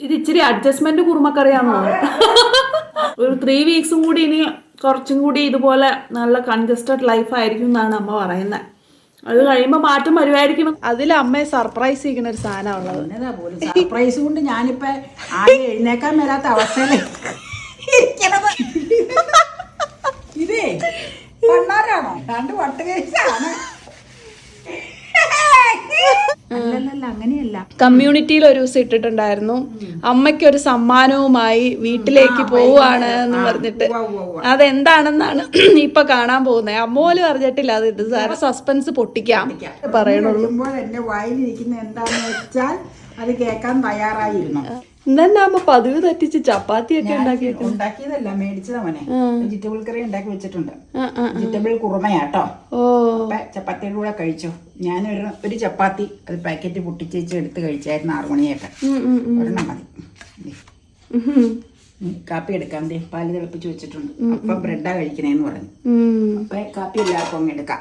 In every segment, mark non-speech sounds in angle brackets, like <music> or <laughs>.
ഇത് ഇച്ചിരി അഡ്ജസ്റ്റ്മെന്റ് കുറുമക്കറിയാന്ന്? തോന്നുന്നു ഒരു ത്രീ വീക്സും കൂടി ഇനി കുറച്ചും കൂടി ഇതുപോലെ നല്ല കൺജസ്റ്റഡ് ലൈഫ് ആയിരിക്കും എന്നാണ് അമ്മ പറയുന്നത് അത് കഴിയുമ്പോൾ മാറ്റം വരുമായിരിക്കും അതിൽ അമ്മയെ സർപ്രൈസ് ചെയ്യുന്ന ഒരു സാധനമാണുള്ളത് ഉള്ളത്. എന്നതാ പോലും? സർപ്രൈസ് കൊണ്ട് ഞാനിപ്പോ ആകെ എഴുന്നേക്കാൻ വരാത്ത അവസ്ഥയിൽ ഇതേ കണ്ണാരാണോ? രണ്ട് വട്ടുകേസാണ് അങ്ങനെയല്ല കമ്മ്യൂണിറ്റിയിൽ ഒരു ദിവസം ഇട്ടിട്ടുണ്ടായിരുന്നു. അമ്മയ്ക്ക് ഒരു സമ്മാനവുമായി വീട്ടിലേക്ക് പോവാണ് എന്ന് പറഞ്ഞിട്ട്. അതെന്താണെന്നാണ് <clears throat> ഇപ്പൊ കാണാൻ പോകുന്നത്. അമ്മ പോലും അറിഞ്ഞിട്ടില്ല അത് ഇത് സാറ് സസ്പെൻസ് പൊട്ടിക്കാം പറയണുള്ളൂ എന്റെ വായിലിരിക്കുന്ന എന്താന്ന് വെച്ചാൽ അത് കേൾക്കാൻ തയ്യാറായിരുന്നു. ഇന്നെ അമ്മ പതിവ് തെറ്റിച്ച് ചപ്പാത്തി ഒക്കെ ഉണ്ടാക്കി ഉണ്ടാക്കിയതല്ല മേടിച്ചതാ മോനെ. വെജിറ്റബിൾ കറി ഉണ്ടാക്കി വെച്ചിട്ടുണ്ട്. വെജിറ്റബിൾ കുറുമയാട്ടോ. ചപ്പാത്തിയുടെ കൂടെ കഴിച്ചു. ഞാനൊരു ഒരു ചപ്പാത്തി അത് പാക്കറ്റ് പൊട്ടിച്ചേച്ച് എടുത്ത് കഴിച്ചായിരുന്നു ആറു മണിയൊക്കെ. ഒരെണ്ണം മതി. കാപ്പി എടുക്കാം ദേ. പാൽ തിളപ്പിച്ച് വെച്ചിട്ടുണ്ട്. അപ്പൊ ബ്രെഡാ കഴിക്കണേന്ന് പറഞ്ഞു. അപ്പൊ കാപ്പി എല്ലാവർക്കും അങ്ങ് എടുക്കാം.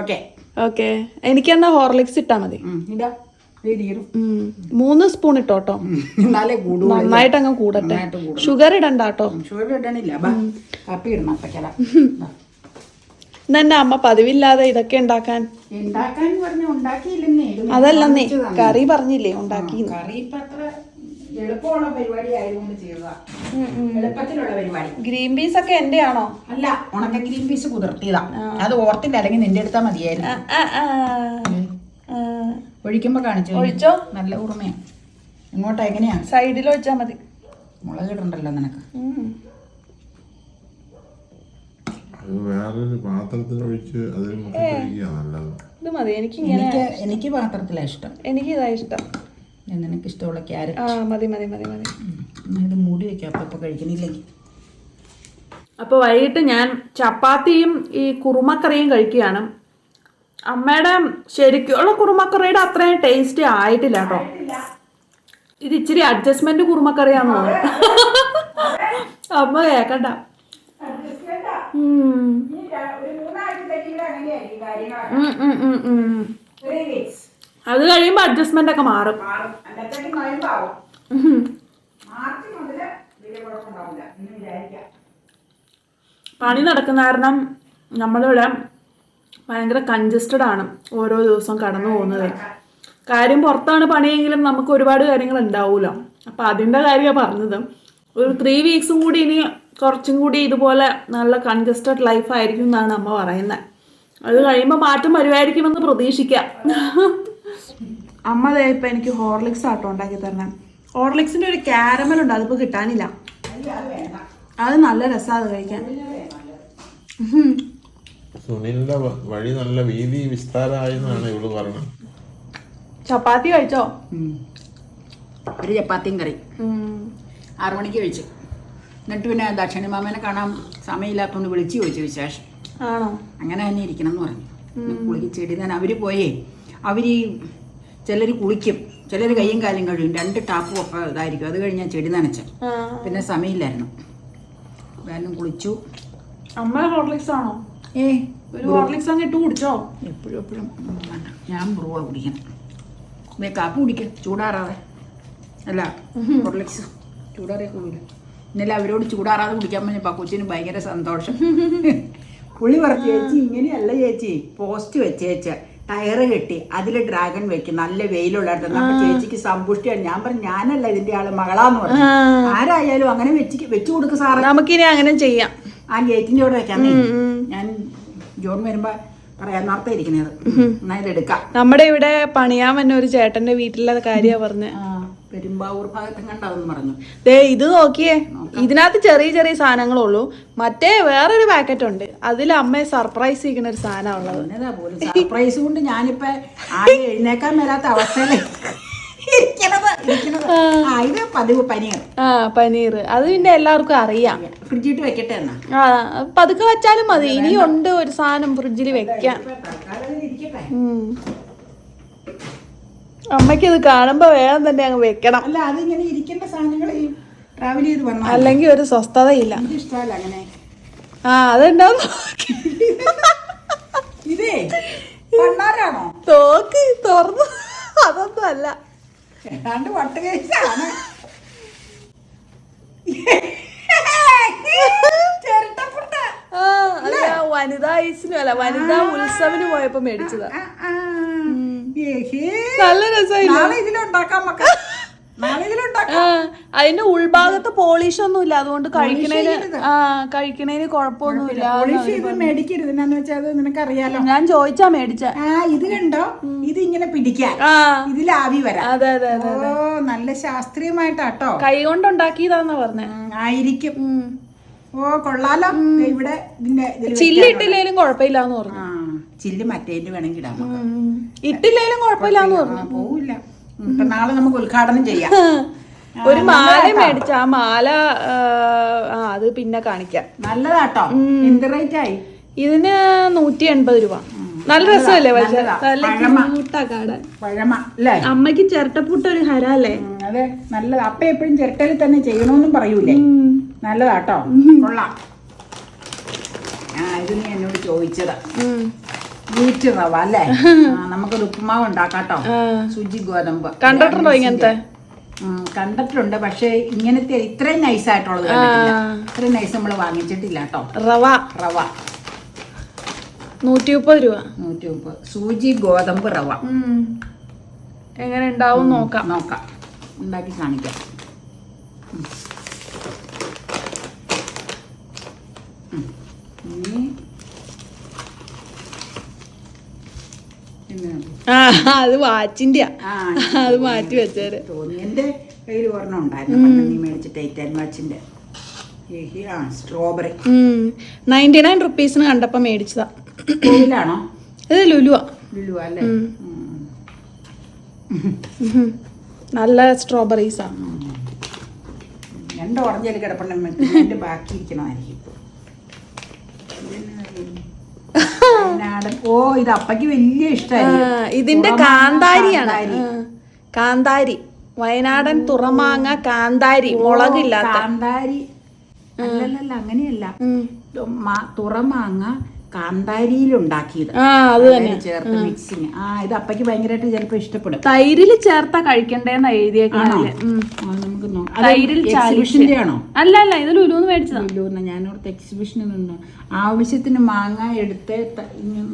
ഓക്കെ. ഓക്കെ. എനിക്കെന്നാ ഹോർലിക്സ് ഇട്ടാ മതി. ഇതാ. മൂന്ന് സ്പൂൺ ഇട്ടോട്ടോ. നന്നായിട്ട് അങ്ങ് കൂടട്ടെ. ഷുഗർ ഇടണ്ട കേട്ടോ ഷുഗർ ഇടണില്ല. കാപ്പി ഇടണം ഇന്നെ അമ്മ പതിവില്ലാതെ ഇതൊക്കെ ഉണ്ടാക്കാൻ അതല്ല നീ അതല്ലെന്നേ. കറി പറഞ്ഞില്ലേ ഉണ്ടാക്കി ഗ്രീൻ പീസ് ഒക്കെ എന്റെ ആണോ അല്ല ഉണക്ക ഗ്രീൻ പീസ് കുതിർത്തിയതാ. അത് ഓർത്തില്ല അല്ലെങ്കിൽ നിന്റെ അടുത്താ മതിയായിരുന്നു. ഒഴിക്കുമ്പോ കാണിച്ചു ഒഴിച്ചോ? നല്ല ഉറുമയാ ഇങ്ങോട്ടാ എങ്ങനെയാ? സൈഡിൽ ഒഴിച്ചാ മതി. മുളക് ഇടണ്ടല്ലോ നിനക്ക്. ഉം. അത് വേറൊരു പാത്രത്തിൽ ഒഴിച്ച് അതിൽ നല്ലത്. ഇത് മതി. എനിക്ക് ഇങ്ങനെ എനിക്ക് ഇഷ്ടം. എനിക്ക് ഇതാ ഇഷ്ടം. ഞാൻ നിനക്ക് ഇഷ്ടമുള്ള ക്യാരറ്റ്. ആ മതി മതി മതി മതി. ഇത് മൂടി വെക്കാം. അപ്പൊ ഇപ്പൊ കഴിക്കണില്ലെങ്കിൽ അപ്പോൾ വൈകിട്ട് ഞാൻ ചപ്പാത്തിയും ഈ കുറുമക്കറിയും കഴിക്കുകയാണ്. അമ്മയുടെ ശരിക്കുള്ള കുറുമക്കറിയുടെ അത്രയും ടേസ്റ്റ് ആയിട്ടില്ല കേട്ടോ. ഇത് ഇച്ചിരി അഡ്ജസ്റ്റ്മെന്റ് കുറുമക്കറിയാന്ന് അമ്മ കേക്കണ്ട. അത് കഴിയുമ്പോ അഡ്ജസ്റ്റ്മെന്റ് ഒക്കെ മാറും. പണി നടക്കുന്ന കാരണം നമ്മളിവിടെ ഭയങ്കര കൺജസ്റ്റഡ് ആണ് ഓരോ ദിവസവും കടന്നു പോകുന്നത്. കാര്യം പുറത്താണ് പണിയെങ്കിലും നമുക്ക് ഒരുപാട് കാര്യങ്ങൾ ഉണ്ടാവൂല. അപ്പൊ അതിന്റെ കാര്യമാണ് പറഞ്ഞത്. ഒരു ത്രീ വീക്സും കൂടി ഇനി കുറച്ചും കൂടി ഇതുപോലെ നല്ല കൺജസ്റ്റഡ് ലൈഫ് ആയിരിക്കും എന്നാണ് അമ്മ പറയുന്നത് അത് കഴിയുമ്പോൾ മാറ്റം വരുമായിരിക്കുമെന്ന് പ്രതീക്ഷിക്കാം. അമ്മ ഇപ്പൊ എനിക്ക് ഹോർലിക്സ് ആട്ടോ ഉണ്ടാക്കി തരണം ഹോർലിക്സിന്റെ ഒരു ക്യാരമൽ ഉണ്ട് അതിപ്പോൾ കിട്ടാനില്ല. അത് നല്ല രസമാണ് അത് കഴിക്കാൻ. സുനിലിന്റെ വഴി നല്ല വീതി വിസ്താരമായെന്നാണ് ഇവൾ പറഞ്ഞത്. ചപ്പാത്തി കഴിച്ചോ. ഒരു ചപ്പാത്തിയും കറി. ആറു മണിക്ക് കഴിച്ചു. എന്നിട്ട് പിന്നെ ദക്ഷിണ മാമനെ കാണാൻ സമയമില്ലാത്തതുകൊണ്ട് വിളിച്ചു ചോദിച്ചു വിശേഷം. ആണോ? അങ്ങനെ തന്നെ ഇരിക്കണം എന്ന് പറഞ്ഞു കുളിക്ക് ഞാൻ തന്നെ. അവർ പോയേ. അവർ ചിലർ കുളിക്കും. ചിലർ കയ്യും കാലും കഴിയും രണ്ട് ടാപ്പും ഒക്കെ ഇതായിരിക്കും. അത് കഴിഞ്ഞാൽ ചെടി നനച്ച. പിന്നെ സമയമില്ലായിരുന്നു. വേഗം കുളിച്ചു. അമ്മ ഹോർലിക്സ് ആണോ? ഏ ഒരു ഹോർലിക്സ് അങ്ങ് ഇട്ട് കുടിച്ചോ? എപ്പോഴും എപ്പോഴും. വേണ്ട. ഞാൻ കുടിക്കണം കാപ്പി കുടിക്കാൻ ചൂടാറാതെ. അല്ല ഹോർലിക്സ്. ചൂടാറിയ കൂടില്ല ഇന്നലെ അവരോട് ചൂടാറാതെ കുടിക്കാൻ പറഞ്ഞപ്പോൾ കൊച്ചിന് ഭയങ്കര സന്തോഷം. പുളി പറഞ്ഞു ചേച്ചി ഇങ്ങനെയല്ല ചേച്ചി. പോസ്റ്റ് വെച്ചേച്ച. ടയറ് കെട്ടി. അതിൽ ഡ്രാഗൺ വെക്കും. നല്ല വെയിലുള്ളിടത്ത് നമ്മുടെ ചേച്ചിക്ക് സമ്പുഷ്ടിയാണ്. ഞാൻ പറഞ്ഞു ഞാനല്ല ഇതിന്റെ ആൾ. മകളാന്ന് പറഞ്ഞു. ആരായാലും അങ്ങനെ വെച്ച് വെച്ചു കൊടുക്ക് സാറേ. നമുക്കിനി അങ്ങനെ ചെയ്യാം. ആ ഗേറ്റിന്റെ അവിടെ വെക്കാൻ ഞാൻ ജോൺ വരുമ്പോ പറയാൻ നേരത്തെ ഇരിക്കുന്നത് എന്നാ ഇത് എടുക്കാം. നമ്മുടെ ഇവിടെ പണിയാൻ വന്ന ഒരു ചേട്ടന്റെ വീട്ടിലെ കാര്യ പറഞ്ഞ. പെരുമ്പാവൂർ പറഞ്ഞു. ദേ ഇത് നോക്കിയേ. ഇതിനകത്ത് ചെറിയ ചെറിയ സാധനങ്ങളുള്ളൂ. മറ്റേ വേറൊരു പാക്കറ്റ് ഉണ്ട്. അതിൽ അമ്മയെ സർപ്രൈസ് ചെയ്യുന്ന ഒരു സാധനം ഉള്ളത്. സർപ്രൈസ് കൊണ്ട് ഞാനിപ്പോ ആകെ എഴുന്നേക്കാൻ വരാത്ത അവസ്ഥയിൽ ഇരിക്കണത് ഇരിക്കണത് ആ ഇത് പതിവ് പനീർ. ആ പനീർ. അത് പിന്നെ എല്ലാവർക്കും അറിയാം. ഫ്രിഡ്ജിട്ട് വെക്കട്ടെ എന്നാ? ആ പതുക്കെ വെച്ചാലും മതി. ഇനിയുണ്ട് ഒരു സാധനം ഫ്രിഡ്ജിൽ വെക്കാം. ഇപ്പൊ തൽക്കാലം ഇത് അമ്മയ്ക്ക് ഇത് കാണുമ്പോ വേഗം തന്നെ അങ്ങ് വെക്കണം. അല്ല അതിങ്ങനെ ഇരിക്കേണ്ട സാധനങ്ങൾ ട്രാവൽ ചെയ്ത് വന്നാൽ അല്ലെങ്കിൽ ഒരു സ്വസ്ഥതയില്ല. ഇഷ്ടമല്ല അങ്ങനെ. ആ അതുണ്ടാവും ഇതേ തോക്ക് തുറന്നു. അതൊന്നും അല്ല. ഏതാണ്ട് വട്ട കേസാണ്. വനിതാ ഐസിനും അല്ല വനിതാ ഉത്സവിന് പോയപ്പോ മേടിച്ചതാ. നല്ല രസമായില്ല? ഇതിലുണ്ടാക്കാൻ മക്ക അതിന്റെ ഉൾഭാഗത്ത് പോളിഷ് ഒന്നും ഇല്ല അതുകൊണ്ട് കഴിക്കണേന്. ആ കഴിക്കണേന് കുഴപ്പമൊന്നുമില്ല പോളിഷ് ചെയ്ത് മേടിക്കരുത് എന്നാന്ന് വെച്ചാൽ അത് നിനക്കറിയാലോ? ഞാൻ ചോദിച്ചാ മേടിച്ച. ആ ഇത് കണ്ടോ? ഇത് ഇങ്ങനെ പിടിക്കാൻ. ഇതിൽ ആവി വരാം. അതെ അതെ അതെ ഓ നല്ല ശാസ്ത്രീയമായിട്ടാട്ടോ കൈ കൊണ്ടുണ്ടാക്കിയതാന്നാ പറഞ്ഞ. പറഞ്ഞേ ആയിരിക്കും. ഓ കൊള്ളാലോ. ഇവിടെ ഇതിന്റെ ചില്ല് ഇട്ടില്ലേലും കുഴപ്പമില്ലാന്ന് പറഞ്ഞു. ആ ചില്ല് മറ്റേന്റെ വേണമെങ്കിൽ ഇടാം. ഇട്ടില്ലേലും കുഴപ്പമില്ലാന്ന് പറഞ്ഞു. ആ, പോവില്ല. നാളെ നമുക്ക് ഉദ്ഘാടനം ചെയ്യാം. ഒരു മാല മേടിച്ച ആ മാല ആ, അത് പിന്നെ കാണിക്കാം. നല്ലതാട്ടോ. എന്ത് റേറ്റ് ആയി ഇതിന് നൂറ്റി എൺപത് രൂപ. നല്ല രസമല്ലേ പക്ഷെ. നല്ല. ക്യൂട്ടാ കാണാൻ പഴമ അല്ലേ? അമ്മയ്ക്ക് ചിരട്ടപ്പൂട്ട ഒരു ഹരല്ലേ? അല്ലേ അതെ നല്ലത്. അപ്പ എപ്പോഴും ചിരട്ടയിൽ തന്നെ ചെയ്യണമെന്നും പറയൂലേ? നല്ലതാട്ടോ. കൊള്ളാം. ആ ഇത് നീ എന്നോട് ചോദിച്ചതാ. വീറ്റ് റവ അല്ലേ? <laughs> നമുക്കൊരു ഉപ്പുമാവ് ഉണ്ടാക്കാട്ടോ. സുജി ഗോതമ്പ്. കണ്ടിട്ടുണ്ടോ ഇങ്ങനത്തെ? കണ്ടിട്ടുണ്ട്. പക്ഷേ ഇങ്ങനത്തെ ഇത്രയും നൈസായിട്ടുള്ളത് ആയിട്ടുള്ളത് ഇത്രയും നൈസ് നമ്മൾ വാങ്ങിച്ചിട്ടില്ല കേട്ടോ. റവ. റവ. നൂറ്റി മുപ്പത് രൂപ. നൂറ്റി മുപ്പത് സൂചി ഗോതമ്പ് റവ. എങ്ങനെ ഉണ്ടാവും നോക്കാം. നോക്കാം. ഉണ്ടാക്കി കാണിക്കാം. ഉം. ഉം. ഇനി പിന്നെ ആ അത് വാച്ചിന്റെ ആ അത് മാറ്റി വെച്ചേര്. തോന്നി. എന്റെ കയ്യിൽ ഒരെണ്ണം ഉണ്ടായിരുന്നു. നീ മേടിച്ച ടൈറ്റൻ വാച്ചിന്റെ സ്ട്രോബെറി. നയന്റി നയൻ റുപ്പീസിന് കണ്ടപ്പോ മേടിച്ചതാ. ലുലുവാണോ ഇത് ലുലുവാ. ലുലു അല്ലേ. നല്ല സ്ട്രോബെറീസാണ് രണ്ട് ഓറഞ്ചിൽ കിടപ്പുണ്ടെങ്കിൽ ബാക്കി ഇരിക്കണമായിരിക്കും ഇപ്പോൾ വയനാടൻ ഓ ഇത് അപ്പക്ക് വലിയ ഇഷ്ടമായി ഇതിന്റെ കാന്താരിയാണ്. കാന്താരി. വയനാടൻ തുറമാങ്ങ കാന്താരി മുളകില്ലാത്ത. കാന്താരി. അല്ലല്ല അങ്ങനെയല്ല. തുറമാങ്ങ കാന്താരിയിൽ ഉണ്ടാക്കിയത് ആ അത് തന്നെ. ചേർത്ത് മിക്സിങ് ആ ഇത് അപ്പയ്ക്ക് ഭയങ്കരമായിട്ട് ചിലപ്പോൾ ഇഷ്ടപ്പെടും. തൈരിൽ ചേർത്താ കഴിക്കണ്ടേന്ന്. ആ, നമുക്ക് തൈരിൽ എക്സിബിഷന്റെ ആണോ? അല്ല അല്ല ഇതിൽ ലുലുന്ന് മേടിച്ചതാ. ഇല്ലൂന്ന് ഞാനോർത്ത് എക്സിബിഷനിൽ നിന്ന്. ആവശ്യത്തിന് മാങ്ങ എടുത്ത്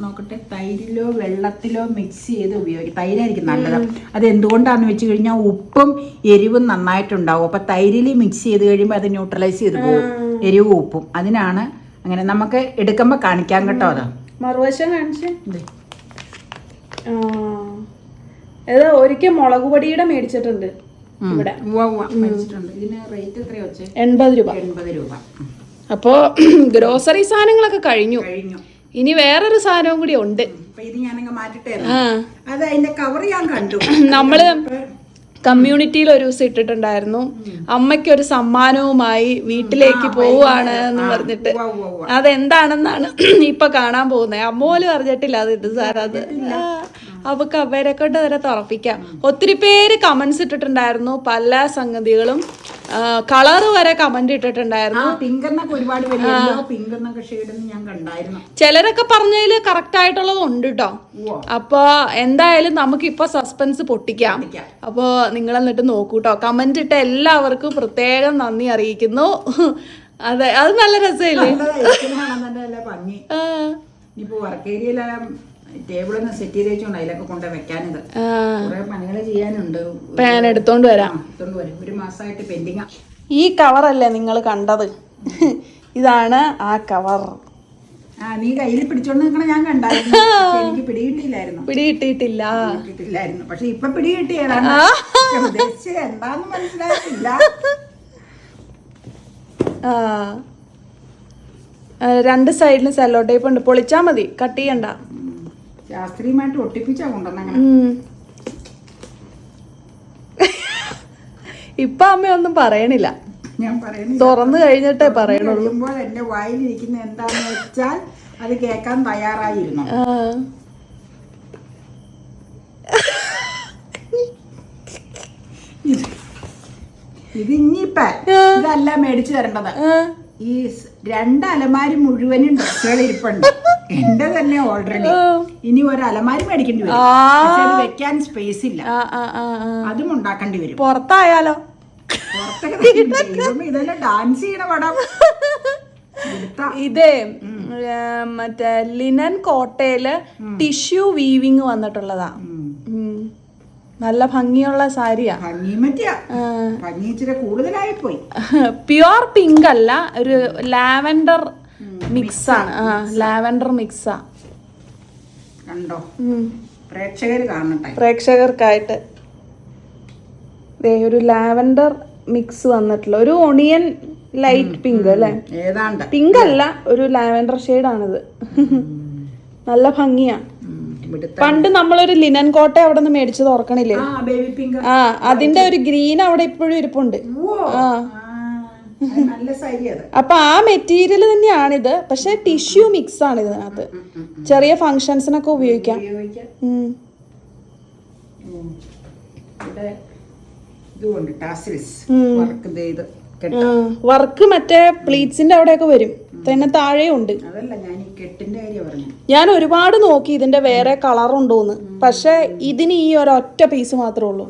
നോക്കട്ടെ തൈരിലോ വെള്ളത്തിലോ മിക്സ് ചെയ്ത് ഉപയോഗിക്കും. തൈരായിരിക്കും നല്ലത്. അത് എന്തുകൊണ്ടാന്ന് വെച്ച് കഴിഞ്ഞാൽ ഉപ്പും എരിവും നന്നായിട്ടുണ്ടാവും. അപ്പൊ തൈരിൽ മിക്സ് ചെയ്ത് കഴിയുമ്പോൾ അത് ന്യൂട്രലൈസ് ചെയ്ത് പോകും. എരിവും ഉപ്പും. അതിനാണ് അങ്ങനെ നമുക്ക് എടുക്കുമ്പോൾ കാണിക്കാം കേട്ടോ അത്. മറുവശം കാണിച്ചേ. ഇത്. ഒരിക്കൽ മുളക് പൊടിയുടെ മേടിച്ചിട്ടുണ്ട്. ഇവിടെ. എൺപത് രൂപ. എൺപത് രൂപ. അപ്പോ <clears throat> ഗ്രോസറി സാധനങ്ങളൊക്കെ കഴിഞ്ഞു. കഴിഞ്ഞു. ഇനി വേറൊരു സാധനവും കൂടി ഉണ്ട്. ഇത് ഞാനങ്ങ് മാറ്റിട്ടേ അത് അതിന്റെ കവർ ഞാൻ കണ്ടു. <clears throat> നമ്മൾ കമ്മ്യൂണിറ്റിയിൽ ഒരു ദിവസം ഇട്ടിട്ടുണ്ടായിരുന്നു. അമ്മയ്ക്ക് ഒരു സമ്മാനവുമായി വീട്ടിലേക്ക് പോവാണ് എന്ന് പറഞ്ഞിട്ട്. അതെന്താണെന്നാണ് <clears throat> ഇപ്പൊ കാണാൻ പോകുന്നത്. അമ്മ പോലും അറിഞ്ഞിട്ടില്ല അത് ഇത് സാർ അത്. അവക്ക് അവരെ കൊണ്ട് വരെ തുറപ്പിക്കാം. ഒത്തിരി പേര് കമന്റ്സ് ഇട്ടിട്ടുണ്ടായിരുന്നു. പല സംഗതികളും. കളറ് വരെ കമന്റ് ഇട്ടിട്ടുണ്ടായിരുന്നു. ആ പിങ്ക് എന്നൊക്കെ ഒരുപാട് പേര് പിങ്ക് എന്നൊക്കെ ഷെയ്ഡ് ഞാൻ കണ്ടായിരുന്നു. ചിലരൊക്കെ പറഞ്ഞതിൽ കറക്റ്റ് ആയിട്ടുള്ളത് ഉണ്ട് കേട്ടോ. അപ്പൊ എന്തായാലും നമുക്ക് ഇപ്പൊ സസ്പെൻസ് പൊട്ടിക്കാം. അപ്പൊ നിങ്ങൾ എന്നിട്ട് നോക്കൂ കേട്ടോ കമന്റ് ഇട്ട എല്ലാവർക്കും പ്രത്യേകം നന്ദി അറിയിക്കുന്നു. അതെ അത് നല്ല രസമില്ലേ? ഇനിയിപ്പോ വർക്ക് ഏരിയയിലെ ടേബിൾ ഒന്ന് സെറ്റ് ചെയ്ത് വെച്ചോണ്ട് അതിലൊക്കെ കൊണ്ട് വെക്കാനിത് കുറെ പണികൾ ചെയ്യാനുണ്ട്. ഞാൻ എടുത്തോണ്ട് വരാം. എടുത്തോണ്ട് വരും. ഒരു മാസമായിട്ട് ഈ കവറല്ലേ നിങ്ങൾ കണ്ടത്? ഇതാണ് ആ കവർ ആ നീ കയ്യിൽ പിടിച്ചോണ്ട് നിൽക്കണ ഞാൻ കണ്ടായിരുന്നു. എനിക്ക് പിടികിട്ടിയില്ലായിരുന്നു പിടികിട്ടിയിട്ടില്ല പക്ഷെ ഇപ്പൊ പിടികിട്ടിയതാണ് ഉദ്ദേശിച്ചത് എന്താന്ന് മനസ്സിലായിട്ടില്ല. ആ. ആ, രണ്ട് സൈഡിലും സെല്ലോ ടേപ്പ് ഉണ്ട്. പൊളിച്ചാ മതി. കട്ട് ചെയ്യണ്ട. ശാസ്ത്രീയമായിട്ട് ഒട്ടിപ്പിച്ചാ കൊണ്ടുവന്നങ്ങനെ. ഇപ്പൊ അമ്മയൊന്നും പറയണില്ല. ഞാൻ പറയുന്നു തുറന്നു കഴിഞ്ഞിട്ടേ പറയണുള്ളൂ. എന്റെ വായിലിരിക്കുന്ന എന്താന്ന് വെച്ചാൽ അത് കേൾക്കാൻ തയ്യാറായിരുന്നു. ഇത് ഇനിയിപ്പ ഇതല്ല മേടിച്ചു തരേണ്ടത് ഈ രണ്ടലമാരി രണ്ട് അലമാരി മുഴുവനും ഡ്രസ്സുകൾ ഇരിപ്പുണ്ട്. <laughs> എന്റെ തന്നെ ഓൾറെഡി ഇനി ഒരു അലമാരി മേടിക്കേണ്ടി വരും. അത് വെക്കാൻ സ്പേസ് ഇല്ല. അതും ഉണ്ടാക്കേണ്ടി വരും. പുറത്തായാലോ? ഇതന്നെ ഡാൻസ് ചെയ്യണ പടം. ഇതേ മറ്റേ ലിനൻ കോട്ടയിൽ ടിഷ്യൂ വീവിങ് വന്നിട്ടുള്ളതാ. നല്ല ഭംഗിയുള്ള സാരിയാ. ഭംഗി കൂടുതലായി പോയി പ്യുവർ പിങ്ക് അല്ല ഒരു ലാവൻഡർ മിക്സ് ആണ് ആ ലാവൻഡർ മിക്സാ. കണ്ടോ? പ്രേക്ഷകർ കാണട്ടെ പ്രേക്ഷകർക്കായിട്ട്. ഒരു ലാവൻഡർ മിക്സ് വന്നിട്ടുള്ള ഒരു ഒണിയൻ ലൈറ്റ് പിങ്ക് അല്ലേ? ഏതാണ്ട്. പിങ്ക് അല്ല ഒരു ലാവൻഡർ ആണിത് നല്ല ഭംഗിയാ. ഉം, ഇവിടുത്തെ പണ്ട് നമ്മളൊരു ലിനൻ കോട്ട അവിടെ നിന്ന് മേടിച്ചത് ഓർക്കണില്ലേ? ആ അതിന്റെ ഒരു ഗ്രീൻ അവിടെ ഇപ്പോഴും ഇരിപ്പുണ്ട്. ആ അത് നല്ല സാരി അത് അപ്പൊ ആ മെറ്റീരിയൽ തന്നെയാണിത്. പക്ഷെ ടിഷ്യൂ മിക്സ് ആണ് ഇതിനകത്ത് ചെറിയ ഫങ്ഷൻസിനൊക്കെ ഉപയോഗിക്കാം. ഇത് ഇതുകൊണ്ട് ടാസിൽസ് വർക്ക് ചെയ്ത്. വർക്ക് മറ്റേ പ്ലീറ്റ്സിന്റെ അവിടെയൊക്കെ വരും. തന്നെ താഴെ ഉണ്ട്. ഞാൻ ഒരുപാട് നോക്കി ഇതിന്റെ വേറെ കളർ ഉണ്ടോന്ന്. പക്ഷെ ഇതിന് ഈ ഒരൊറ്റ പീസ് മാത്രമേ ഉള്ളൂ.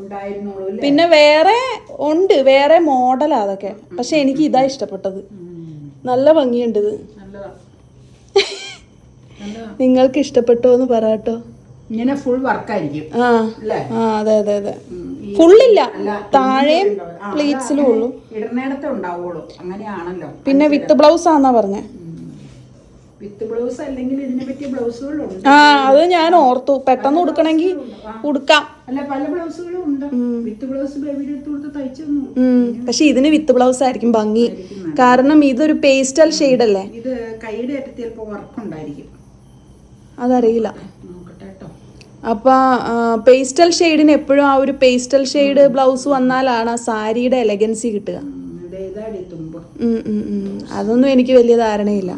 പിന്നെ വേറെ ഉണ്ട് വേറെ മോഡലാ അതൊക്കെ. പക്ഷെ എനിക്ക് ഇതാ ഇഷ്ടപ്പെട്ടത്. നല്ല ഭംഗിയുണ്ട് ഇത്. <laughs> നിങ്ങൾക്ക് ഇഷ്ടപ്പെട്ടോ എന്ന് പറയാട്ടോ ഇങ്ങനെ ഫുൾ വർക്കായിരിക്കും ആ. അതെ അതെ അതെ. ഫുള്ളില്ല. താഴെയും പ്ലീറ്റ്സിലും ഉള്ളൂ. ഇടുന്നിടത്തേ ഉണ്ടാവുള്ളൂ. അങ്ങനെയാണല്ലോ പിന്നെ വിത്ത് ബ്ലൗസ് ആന്നാ പറഞ്ഞേ. ആ അത് ഞാൻ ഓർത്തു. പെട്ടെന്ന് ഉടുക്കണമെങ്കിൽ ഉടുക്കാം. തന്നു പക്ഷെ ഇതിന് വിത്ത് ബ്ലൗസ് ആയിരിക്കും ഭംഗി. കാരണം ഇതൊരു പേസ്റ്റൽ ഷെയ്ഡ് അല്ലേ? അതറിയില്ല. അപ്പൊ പേസ്റ്റൽ ഷെയ്ഡിന് എപ്പോഴും ആ ഒരു പേസ്റ്റൽ ഷെയ്ഡ് ബ്ലൗസ് വന്നാലാണ് ആ സാരിയുടെ എലഗൻസി കിട്ടുക. അതൊന്നും എനിക്ക് വലിയ ധാരണയില്ല.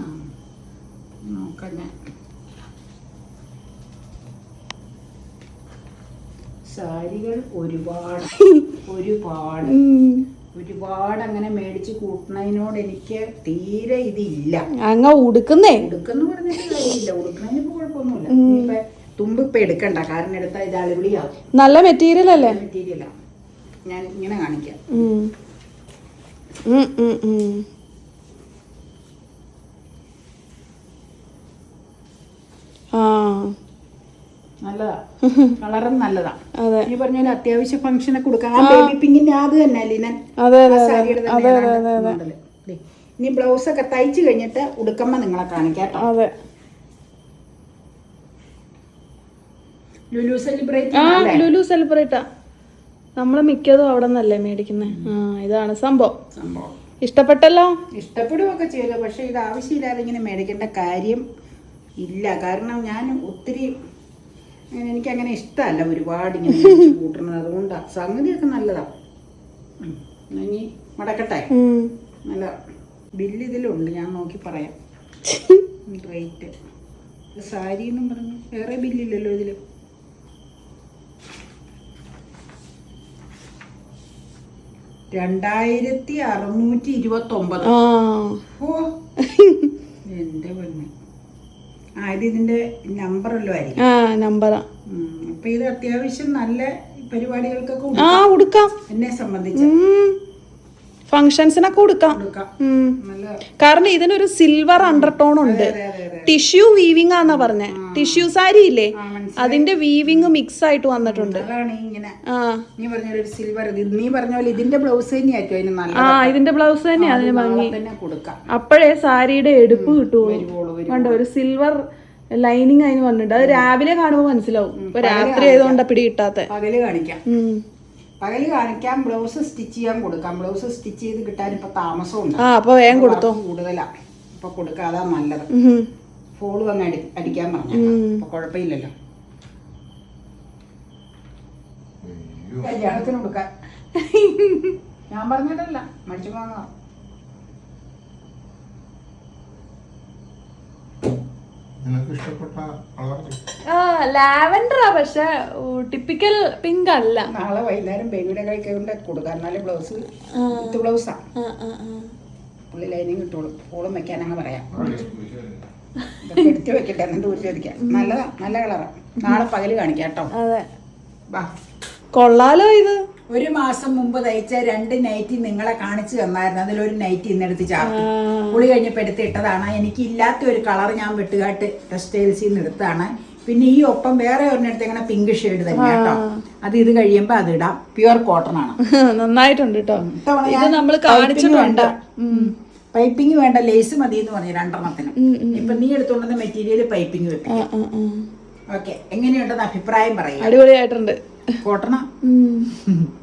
സാരികൾ ഒരുപാട് ഒരുപാട് ഒരുപാട് അങ്ങനെ മേടിച്ച് കൂട്ടുന്നതിനോട് എനിക്ക് തീരെ ഇതില്ല. അങ്ങ ഉടുക്കുന്നേ? ഉടുക്കുന്നു പറഞ്ഞിട്ട് കാര്യമില്ല. ഉടുക്കുന്നതിന് കുഴപ്പമൊന്നുമില്ല. തുമ്പ് ഇപ്പൊ എടുക്കണ്ട. കാരണം എടുത്താൽ ഇത് അളിവിളിയാവും നല്ല മെറ്റീരിയൽ അല്ലേ? മെറ്റീരിയലാ ഞാൻ ഇങ്ങനെ കാണിക്കാം. ആ. നല്ലതാ. കളറും നല്ലതാ. ഈ പറഞ്ഞ അത്യാവശ്യ ഫംഗ്ഷനൊക്കെ കൊടുക്കാം ആ ബേബി പിങ്കിന്റെ അത് തന്നെ ലിനൻ സാരിയുടെ തന്നെ ഇനി ബ്ലൗസ് ഒക്കെ തയ്ച്ചു കഴിഞ്ഞിട്ട് ഉടുക്കമ്മ നിങ്ങളെ കാണിക്കാം കേട്ടോ. ലുലു സെലിബ്രേറ്റ് ആ ലുലു സെലിബ്രേറ്റാ. നമ്മൾ മിക്കതും അവിടെ നിന്നല്ലേ മേടിക്കുന്നത് ആ ഇതാണ് സംഭവം. സംഭവം. ഇഷ്ടപ്പെട്ടല്ലോ? ഇഷ്ടപ്പെടുകയൊക്കെ ചെയ്തു പക്ഷെ ഇത് ആവശ്യമില്ലാതെ ഇങ്ങനെ മേടിക്കേണ്ട കാര്യം ഇല്ല. കാരണം ഞാൻ ഒത്തിരി എനിക്ക് അങ്ങനെ ഇഷ്ടമല്ല ഒരുപാട് ഇങ്ങനെ മേടിച്ച് <laughs> കൂട്ടുന്നത്. അതുകൊണ്ടാണ് സംഗതിയൊക്കെ നല്ലതാണ് ഇനി മടക്കട്ടെ. നല്ല ബില്ല് ഇതിലുണ്ട്. ഞാൻ നോക്കി പറയാം. റേറ്റ് സാരി എന്നും പറഞ്ഞു. വേറെ ബില്ലില്ലല്ലോ ഇതിൽ രണ്ടായിരത്തി അറുന്നൂറ്റി ഇരുപത്തി ഒമ്പത് ഓ എന്റെ പൊന്നെ. ആ ഇത് ഇതിന്റെ നമ്പറല്ലോ ആയിരിക്കും. ആ നമ്പറാ. ഉം, അപ്പൊ ഇത് അത്യാവശ്യം നല്ല പരിപാടികൾക്കൊക്കെ ആ ഉടുക്കാം. ഉടുക്കാം. എന്നെ സംബന്ധിച്ച്. ഫങ്ഷൻസിനൊക്കെ നല്ല കാരണം ഇതിനൊരു സിൽവർ അണ്ടർടോൺ ഉണ്ട്. ടിഷ്യൂ വീവിംഗ് ആന്നാ പറഞ്ഞേ. ടിഷ്യൂ സാരി ഇല്ലേ? അതിന്റെ വീവിംഗ് മിക്സ് ആയിട്ട് വന്നിട്ടുണ്ട്. ആ. ഇതിന്റെ ബ്ലൗസ് തന്നെയായിരിക്കും അതിന് നല്ല ആ ഇതിന്റെ ബ്ലൗസ് തന്നെയാ അതിന് ഭംഗി. കൊടുക്കാം. അപ്പോഴേ സാരിയുടെ എടുപ്പ് കിട്ടുള്ളൂ കണ്ടോ ഒരു സിൽവർ ലൈനിങ് അതിന് വന്നിട്ടുണ്ട്. അത് രാവിലെ കാണുമ്പോൾ മനസ്സിലാവും. ഇപ്പൊ രാത്രി ആയതുകൊണ്ടാ പിടി കിട്ടാത്ത. പകൽ കാണിക്കാം. പകൽ കാണിക്കാൻ ബ്ലൗസ് സ്റ്റിച്ച് ചെയ്യാൻ കൊടുക്കാം. ബ്ലൗസ് സ്റ്റിച്ച് ചെയ്ത് കിട്ടാൻ ഇപ്പൊ താമസമുണ്ട്. ആ അപ്പൊ വേഗം കൊടുത്തോ. കൂടുതലാ. ഇപ്പൊ കൊടുക്കാതാ നല്ലത്. ഫോൾ വന്ന് അടി അടിക്കാൻ പറഞ്ഞു അപ്പൊ കുഴപ്പമില്ലല്ലോ. കല്യാണത്തിന് കൊടുക്കാൻ. ഞാൻ പറഞ്ഞിട്ടല്ല മടിച്ചു വാങ്ങാം നിനക്ക് ഇഷ്ടപ്പെട്ട കളർ ആ ലാവൻഡറാ പക്ഷെ ടിപ്പിക്കൽ പിങ്ക് അല്ല. നാളെ വൈകുന്നേരം ബേബിയുടെ കൈക്കൊണ്ട് കൊടുക്കാം എന്നാലും ബ്ലൗസ് വിത്ത് ബ്ലൗസാ. പുള്ളി ലൈനിങ് ഇട്ടോളും. ഫോളും വെക്കാൻ അങ്ങ് പറയാം. എടുത്തു വെക്കട്ടെ എന്നിട്ട് ഊരി ചോദിക്കാം നല്ലതാ നല്ല കളറാ. നാളെ പകൽ കാണിക്കാം കേട്ടോ. അതെ. വാ കൊള്ളാലോ ഇത്. ഒരു മാസം മുമ്പ് തയ്ച്ച രണ്ട് നൈറ്റി നിങ്ങളെ കാണിച്ചു തന്നായിരുന്നു. അതിലൊരു നൈറ്റി ഇന്നെടുത്ത് ചാർത്തി. കുളി കഴിഞ്ഞപ്പോൾ എടുത്ത് ഇട്ടതാണ്. എനിക്ക് ഇല്ലാത്ത ഒരു കളർ ഞാൻ വെട്ടുകാട്ട് ടെക്സ്റ്റൈൽസിൽ നിന്ന് എടുത്താണ്. പിന്നെ ഈ ഒപ്പം വേറെ ഒരെണ്ണടുത്ത് ഇങ്ങനെ പിങ്ക് ഷെയ്ഡ് തന്നെ കേട്ടോ. അത് ഇത് കഴിയുമ്പോൾ അത് ഇടാം. പ്യുവർ കോട്ടൺ ആണ്. <laughs> നന്നായിട്ടുണ്ട് കേട്ടോ. ഇത് നമ്മൾ പൈപ്പിംഗ് കാണിച്ചിട്ടുണ്ട്. വേണ്ട. പൈപ്പിംഗ് വേണ്ട. ലേസ് മതി എന്ന് പറഞ്ഞു രണ്ടെണ്ണത്തിന്. ഇപ്പൊ നീ എടുത്തുകൊണ്ടുവന്ന മെറ്റീരിയൽ പൈപ്പിംഗ് വെക്കും. ഓക്കെ എങ്ങനെയുണ്ടെന്ന് അഭിപ്രായം പറയാം അടിപൊളിയായിട്ടുണ്ട്. കോട്ടണ. <laughs>